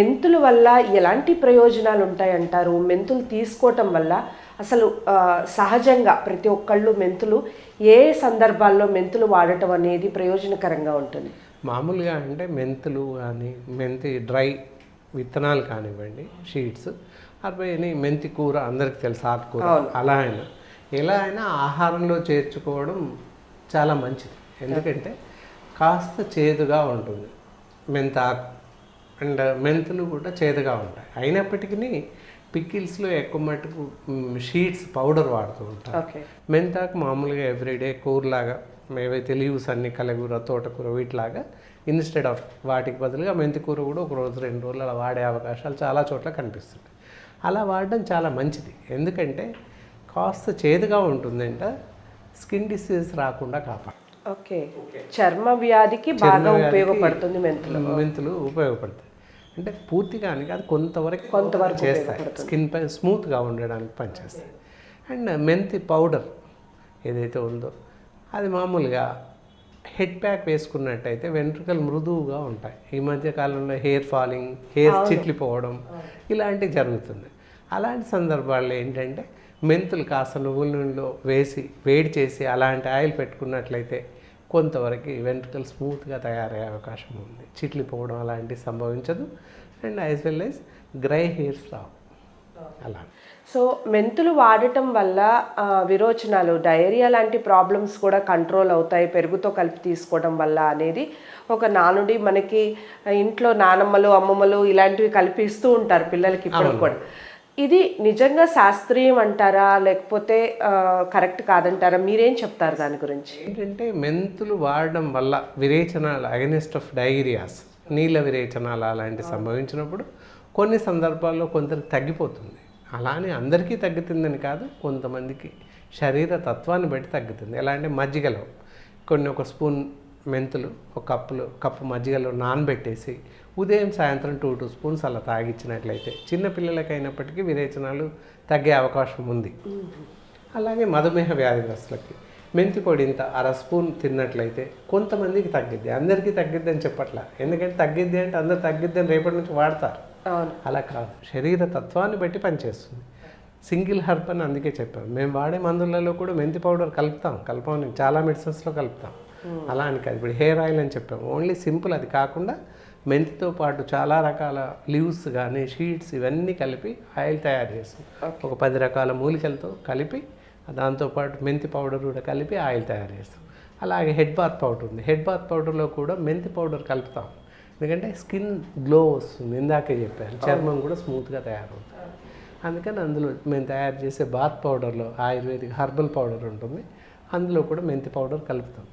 మెంతుల వల్ల ఎలాంటి ప్రయోజనాలు ఉంటాయంటారు? మెంతులు తీసుకోవటం వల్ల అసలు సహజంగా ప్రతి ఒక్కళ్ళు మెంతులు ఏ సందర్భాల్లో మెంతులు వాడటం అనేది ప్రయోజనకరంగా ఉంటుంది? మామూలుగా అంటే మెంతులు కానీ మెంతి డ్రై విత్తనాలు కానివ్వండి షీట్స్ అవి మెంతి కూర అందరికి తెలుసు ఆకుకూర. అలా అయినా ఎలా అయినా ఆహారంలో చేర్చుకోవడం చాలా మంచిది. ఎందుకంటే కాస్త చేదుగా ఉంటుంది మెంతాకు. అండ్ మెంతులు కూడా చేదుగా ఉంటాయి. అయినప్పటికీ పికిల్స్లో ఎక్కువ మటుకు షీట్స్ పౌడర్ వాడుతూ ఉంటారు. మెంతాకు మామూలుగా ఎవ్రీడే కూరలాగా ఏవైతే లీవ్స్ అన్ని కలగూర తోటకూర వీటిలాగా ఇన్స్టెడ్ ఆఫ్ వాటికి బదులుగా మెంతి కూర కూడా ఒక రోజు రెండు రోజులు అలా వాడే అవకాశాలు చాలా చోట్ల కనిపిస్తుంది అలా వాడడం చాలా మంచిది. ఎందుకంటే కాస్త చేదుగా ఉంటుందంట స్కిన్ డిసీజ్ రాకుండా కాపాడు. ఓకే. చర్మ వ్యాధికి బాగా ఉపయోగపడుతుంది మెంతులు. మెంతులు ఉపయోగపడతాయి. అంటే పూర్తిగా అని కాదు కొంతవరకు కొంతవరకు చేస్తాయి. స్కిన్ పై స్మూత్గా ఉండడానికి పనిచేస్తాయి. అండ్ మెంతి పౌడర్ ఏదైతే ఉందో అది మామూలుగా హెడ్ ప్యాక్ వేసుకున్నట్టయితే వెంట్రుకలు మృదువుగా ఉంటాయి. ఈ మధ్య కాలంలో హెయిర్ ఫాలింగ్ హెయిర్ చిట్లిపోవడం ఇలాంటివి జరుగుతుంది అలాంటి సందర్భాల్లో ఏంటంటే మెంతులు కాస్త నువ్వుల నూనెలో వేసి వేడి చేసి అలాంటి ఆయిల్ పెట్టుకున్నట్లయితే కొంతవరకు వెంట్రుకలు స్మూత్గా తయారయ్యే అవకాశం ఉంది. చిట్లిపోవడం అలాంటివి సంభవించదు. And as well as grey hairs రావు అలా. సో మెంతులు వాడటం వల్ల విరోచనాలు డయేరియా లాంటి ప్రాబ్లమ్స్ కూడా కంట్రోల్ అవుతాయి. పెరుగుతో కలిపి తీసుకోవడం వల్ల అనేది ఒక నానుడి మనకి ఇంట్లో నానమ్మలు అమ్మమ్మలు ఇలాంటివి కల్పిస్తూ ఉంటారు పిల్లలకి ఇప్పుడు కూడా. ఇది నిజంగా శాస్త్రీయం అంటారా? లేకపోతే కరెక్ట్ కాదంటారా? మీరేం చెప్తారు దాని గురించి? ఏంటంటే మెంతులు వాడడం వల్ల విరేచనాలు అగెనిస్ట్ ఆఫ్ డైరియాస్ నీళ్ళ విరేచనాలు అలాంటి సంభవించినప్పుడు కొన్ని సందర్భాల్లో కొందరికి తగ్గిపోతుంది. అలానే అందరికీ తగ్గుతుందని కాదు కొంతమందికి శరీర తత్వాన్ని బట్టి తగ్గుతుంది. ఎలా అంటే మజ్జిగలో కొన్ని ఒక స్పూన్ మెంతులు ఒక కప్పులో కప్పు మజ్జిగలో నానబెట్టేసి ఉదయం సాయంత్రం టూ టూ స్పూన్స్ అలా తాగిచ్చినట్లయితే చిన్న పిల్లలకైనప్పటికీ విరేచనాలు తగ్గే అవకాశం ఉంది. అలాగే మధుమేహ వ్యాధిగ్రస్తులకి మెంతి పొడి ఇంత అర స్పూన్ తిన్నట్లయితే కొంతమందికి తగ్గిద్ది అందరికీ తగ్గిద్ది అని చెప్పట్లా. ఎందుకంటే తగ్గిద్ది అంటే అందరు తగ్గిద్ది అని రేపటి నుంచి వాడతారు. అలా కాదు. శరీర తత్వాన్ని బట్టి పనిచేస్తుంది. సింగిల్ హర్బ్ అని అందుకే చెప్పాం మేము వాడే మందులలో కూడా మెంతి పౌడర్ కలుపుతాం కలపమని చాలా మెడిసిన్స్లో కలుపుతాం. అలా అని కాదు. ఇప్పుడు హెయిర్ ఆయిల్ అని చెప్పాం. ఓన్లీ సింపుల్ అది కాకుండా మెంతితో పాటు చాలా రకాల లీవ్స్ కానీ షీట్స్ ఇవన్నీ కలిపి ఆయిల్ తయారు చేస్తాం. ఒక పది రకాల మూలికలతో కలిపి దాంతోపాటు మెంతి పౌడర్ కూడా కలిపి ఆయిల్ తయారు చేస్తాం. అలాగే హెడ్ బాత్ పౌడర్ ఉంది. హెడ్ బాత్ పౌడర్లో కూడా మెంతి పౌడర్ కలుపుతాం. ఎందుకంటే స్కిన్ గ్లో వస్తుంది. ఇందాకే చెప్పాను. చర్మం కూడా స్మూత్గా తయారవుతుంది. అందుకని అందులో మేము తయారు చేసే బాత్ పౌడర్లో ఆయుర్వేదిక్ హర్బల్ పౌడర్ ఉంటుంది. అందులో కూడా మెంతి పౌడర్ కలుపుతాం.